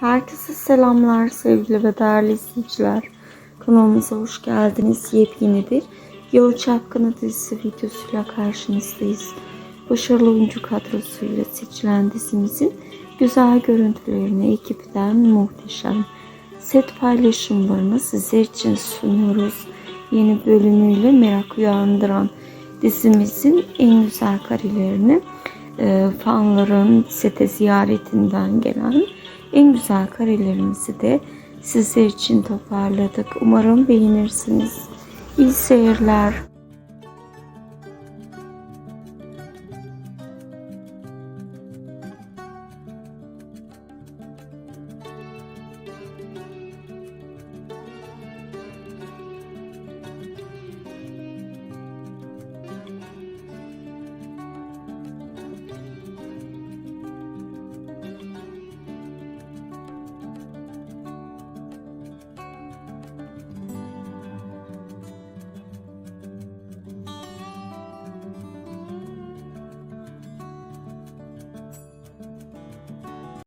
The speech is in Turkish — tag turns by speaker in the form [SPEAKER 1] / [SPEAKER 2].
[SPEAKER 1] Herkese selamlar sevgili ve değerli izleyiciler. Kanalımıza hoş geldiniz. Yepyeni bir Yalı Çapkını dizisi videosuyla karşınızdayız. Başarılı oyuncu kadrosuyla seçilen dizimizin güzel görüntülerini ekipten muhteşem set paylaşımlarını sizler için sunuyoruz. Yeni bölümüyle merak uyandıran dizimizin en güzel karelerini e, fanların sete ziyaretinden gelen en güzel karelerimizi de sizler için toparladık. Umarım beğenirsiniz. İyi seyirler.